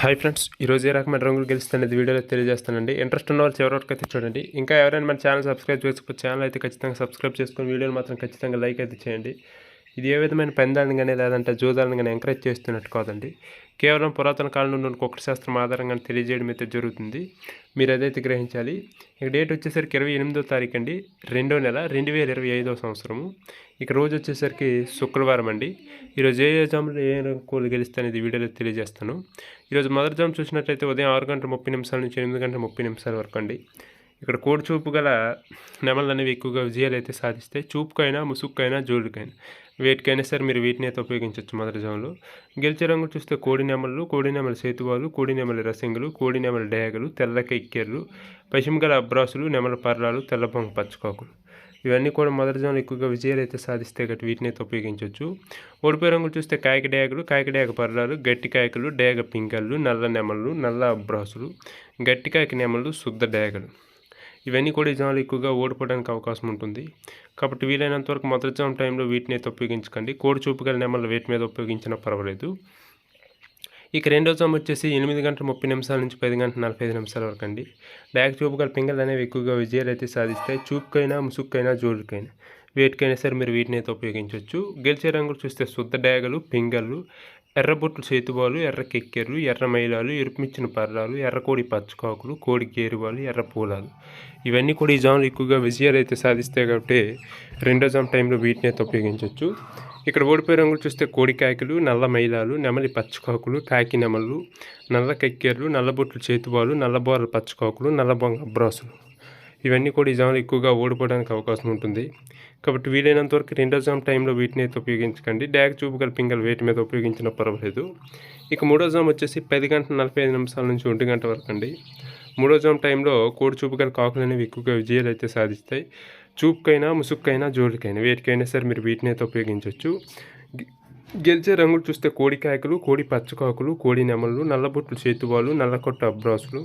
Hi friends ఈరోజు ఏ రకమైన రంగులు గెలుస్తుంది వీడియోలో తెలియజేస్తానండి. ఇంట్రెస్ట్ ఉన్న వాళ్ళు చివరి వరకు అయితే చూడండి. ఇంకా ఎవరైనా మన ఛానల్ సబ్స్క్రైబ్ చేసుకోవచ్చు ఛానల్ అయితే ఖచ్చితంగా సబ్స్క్రైబ్ చేసుకొని వీడియోని మాత్రం ఖచ్చితంగా లైక్ అయితే చేయండి. ఇది ఏ విధమైన పెందాలను కానీ లేదంటే జూదాలను కానీ ఎంకరేజ్ చేస్తున్నట్టు కాదండి. కేవలం పురాతన కాలం నుండి ఉన్న కుక్కటి శాస్త్రం ఆధారంగా తెలియజేయడం అయితే జరుగుతుంది. మీరు అదైతే గ్రహించాలి ఇక డేట్ వచ్చేసరికి ఇరవై ఎనిమిదో తారీఖు అండి రెండో నెల రెండు వేల ఇరవై ఐదో సంవత్సరము. ఇక రోజు వచ్చేసరికి శుక్రవారం అండి. ఈరోజు ఏ జాములు ఏ కోళ్ళు గెలిస్తే అనేది వీడియోలో తెలియజేస్తాను. ఈరోజు మొదటి జాము చూసినట్లయితే ఉదయం ఆరు గంటల ముప్పై నిమిషాల నుంచి ఎనిమిది గంటల ముప్పై నిమిషాల వరకు అండి. ఇక్కడ కోడి చూపు గల నెమలు అనేవి ఎక్కువగా విజయాలు అయితే సాధిస్తాయి. చూపుకైనా ముసుక్కైనా జోలుకైనా వేటికైనా సరే మీరు వీటిని అయితే ఉపయోగించవచ్చు మొదటి జాములో గెలిచే రంగు చూస్తే కోడి నెమలు కోడి సేతువాలు కోడినెమల రసింగులు కోడి నెమల డేగలు తెల్లక ఇక్కెర్లు అబ్రాసులు నెమల పర్రాలు తెల్లబొంగ పచ్చకాకులు. ఇవన్నీ కూడా మొదటి జాములు ఎక్కువగా విజయాలు అయితే సాధిస్తే గట్టి వీటిని అయితే ఉపయోగించవచ్చు ఓడిపోయే రంగులు చూస్తే కాయక డేగలు కాయక డేగ పర్రాలు గట్టి కాయకలు డేగ పింకళ్ళు నల్ల నెమలు నల్ల అబ్రాసులు గట్టి కాయక నెమలు శుద్ధ డేగలు. ఇవన్నీ కూడా జనాలు ఎక్కువగా ఓడిపోవడానికి అవకాశం ఉంటుంది. కాబట్టి వీలైనంత వరకు మొదటి టైంలో వీటిని అయితే ఉపయోగించకండి. కోడి చూపు గల నెమలు వేటి మీద ఉపయోగించినా పర్వాలేదు. ఇక రెండో జామ్ వచ్చేసి ఎనిమిది గంటల ముప్పై నిమిషాల నుంచి పది గంటల నలభై ఐదు నిమిషాల వరకు అండి. బ్యాక్ చూపు గల అనేవి ఎక్కువగా విజయాలు అయితే సాధిస్తాయి. చూపుకైనా ముసుక్కైనా జోడుకైనా వేటికైనా సరే మీరు వీటిని అయితే ఉపయోగించవచ్చు. గెలిచే రంగులు చూస్తే శుద్ధ డ్యాగలు పింగళ్ళు ఎర్రబొట్లు చేతువాలు ఎర్ర కెక్కెర్లు ఎర్ర మైలాలు ఎరుపుమిచ్చిన పర్రాలు ఎర్రకోడి పచ్చకాకులు కోడి గేరువాలు ఎర్ర పూలాలు. ఇవన్నీ కూడా ఈ జాములు ఎక్కువగా విజయాలు అయితే సాధిస్తాయి కాబట్టి రెండో జామ్ టైంలో వీటిని అయితే ఉపయోగించవచ్చు ఇక్కడ ఓడిపోయే రంగులు చూస్తే కోడికాయకులు నల్ల మైలాలు నెమలి పచ్చకాకులు కాకి నెమలు నల్ల కెక్కెర్లు నల్లబొట్లు చేతువాలు నల్లబోరల పచ్చకాకులు నల్లబొంగ బ్రాసులు ఇవన్నీ కూడా ఈ జాములు ఎక్కువగా ఓడిపోవడానికి అవకాశం ఉంటుంది. కాబట్టి వీలైనంత వరకు రెండో జామ్ టైంలో వీటిని అయితే ఉపయోగించకండి. డ్యాగ్ చూపుగల పింగల్ వేటి మీద ఉపయోగించిన పర్వాలేదు. ఇక మూడో జామ్ వచ్చేసి పది గంటల నలభై ఐదు నిమిషాల నుంచి ఒంటి గంట వరకు అండి. మూడో జామ్ టైంలో కోడి చూపుగల కాకులు అనేవి ఎక్కువగా విజయాలు అయితే సాధిస్తాయి. చూపుకైనా ముసుక్కైనా జోలికైనా వేటికైనా సరే మీరు వీటిని అయితే ఉపయోగించవచ్చు. గెలిచే రంగులు చూస్తే కోడి కాయకులు కోడి పచ్చకాకులు కోడి నెమళ్ళు నల్లబొట్లు చేతువాలు నల్లకొట్ట అబ్రాసులు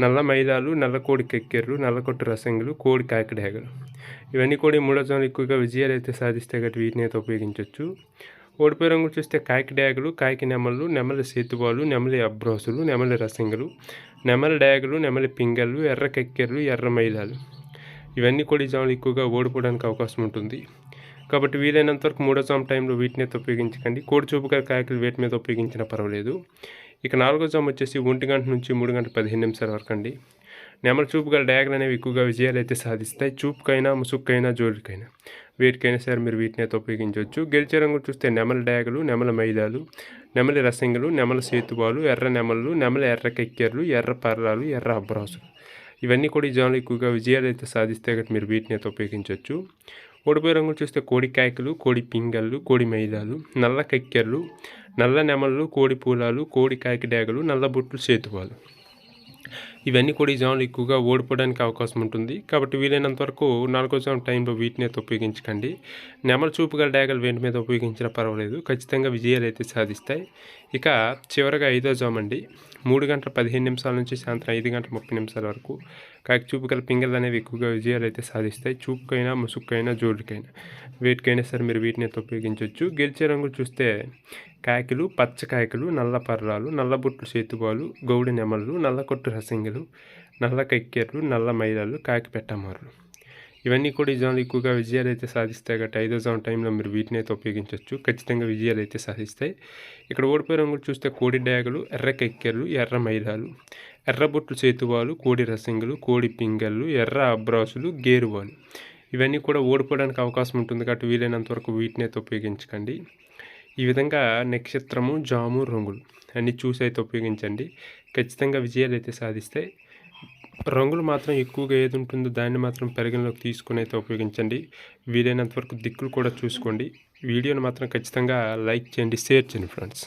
నల్ల మైలాలు నల్లకోడి కెక్కెర్లు నల్లకొట్టు రసంగులు కోడి కాయకడేగలు ఇవన్నీ కూడా మూడో జోన్లు ఎక్కువగా విజయాలు అయితే సాధిస్తే గట్టి వీటిని అయితే ఉపయోగించవచ్చు ఓడిపోయే రంగులు చూస్తే కాయకి డ్యాగులు కాయకి నెమలు నెమలి సేతువాలు నెమలి అబ్రోసులు నెమలి రసంగులు నెమలి డ్యాగులు నెమలి పింగళ్ళు ఎర్ర కెక్కెర్లు ఎర్ర మైలాలు. ఇవన్నీ కూడా ఈ జాములు ఎక్కువగా ఓడిపోవడానికి అవకాశం ఉంటుంది. కాబట్టి వీలైనంత వరకు మూడో జామ్ టైంలో వీటినైతే ఉపయోగించకండి. కోడి చూపుగా కాయకులు వేటి మీద ఉపయోగించినా పర్వాలేదు. ఇక నాలుగో జామ్ వచ్చేసి ఒంటి గంట నుంచి మూడు గంటల పదిహేను నిమిషాల వరకు అండి. నెమల చూపు గల అనేవి ఎక్కువగా విజయాలు అయితే సాధిస్తాయి. చూపుకైనా ముసుక్కైనా జోలికైనా. వీటికైనా సరే మీరు వీటిని అయితే ఉపయోగించవచ్చు. గెలిచే రంగు చూస్తే నెమల డయాగలు నెమల మైదాలు నెమలి రసంగులు నెమల సేతువాలు ఎర్ర నెమలు నెమల ఎర్ర కెక్కెర్లు ఎర్ర పర్రాలు ఎర్ర అబ్రాసులు ఇవన్నీ కూడా ఈ జాన్లు ఎక్కువగా విజయాలు అయితే సాధిస్తే కాబట్టి మీరు వీటిని అయితే ఉపయోగించవచ్చు. ఓడిపోయే రంగులు చూస్తే కోడి కాయకులు కోడి పింగళ్ళు కోడి మైదాలు నల్ల కక్కెర్లు నల్ల నెమళ్ళు కోడి పూలాలు కోడి కాయకి డేగలు నల్ల బుట్లు సేతువాలు ఇవన్నీ కూడా ఈ జాములు ఎక్కువగా ఓడిపోవడానికి అవకాశం ఉంటుంది. కాబట్టి వీలైనంత వరకు నాలుగో జామ్ టైంలో వీటిని అయితే ఉపయోగించకండి. నెమలు చూపుగా వేటి మీద ఉపయోగించినా పర్వాలేదు. ఖచ్చితంగా విజయాలు అయితే సాధిస్తాయి. ఇక చివరగా ఐదో జామ్ అండి. మూడు గంటల పదిహేను నిమిషాల నుంచి సాయంత్రం ఐదు గంటల ముప్పై నిమిషాల వరకు కాకి చూపు గల పింగళ్ళు అనేవి ఎక్కువగా విజయాలు అయితే సాధిస్తాయి. చూపుకైనా ముసుక్కైనా జోడుకైనా వేటికైనా సరే మీరు వీటిని అయితే ఉపయోగించవచ్చు. గెలిచే రంగులు చూస్తే కాయకులు పచ్చకాయకులు నల్ల పర్రాలు నల్లబుట్లు చేతుబాలు గౌడి నెమళ్ళు నల్ల కొట్టు రసింగలు నల్ల కక్కెర్లు నల్ల మైలాలు కాకి పెట్టమారులు. ఇవన్నీ కూడా ఈ ఎక్కువగా విజయాలు అయితే సాధిస్తాయి కాబట్టి ఐదో జాన్ టైంలో మీరు వీటిని అయితే ఉపయోగించవచ్చు ఖచ్చితంగా విజయాలు అయితే సాధిస్తాయి. ఇక్కడ ఓడిపోయే రంగులు చూస్తే కోడి డ్యాగలు ఎర్ర కెక్కెర్లు ఎర్ర మైలాలు ఎర్ర బొట్లు చేతువాలు కోడి రసింగులు కోడి పింగళ్ళు ఎర్ర అబ్రాసులు గేరువాలు ఇవన్నీ కూడా ఓడిపోవడానికి అవకాశం ఉంటుంది కాబట్టి వీలైనంత వరకు వీటిని అయితే ఉపయోగించకండి. ఈ విధంగా నక్షత్రము జాము రంగులు అన్నీ చూసి అయితే ఉపయోగించండి. ఖచ్చితంగా విజయాలు అయితే సాధిస్తే రంగులు మాత్రం ఎక్కువగా ఏది ఉంటుందో దాన్ని మాత్రం పరిగణలోకి తీసుకుని అయితే ఉపయోగించండి. వీలైనంత వరకు దిక్కులు కూడా చూసుకోండి. వీడియోని మాత్రం ఖచ్చితంగా లైక్ చేయండి షేర్ చేయండి ఫ్రెండ్స్.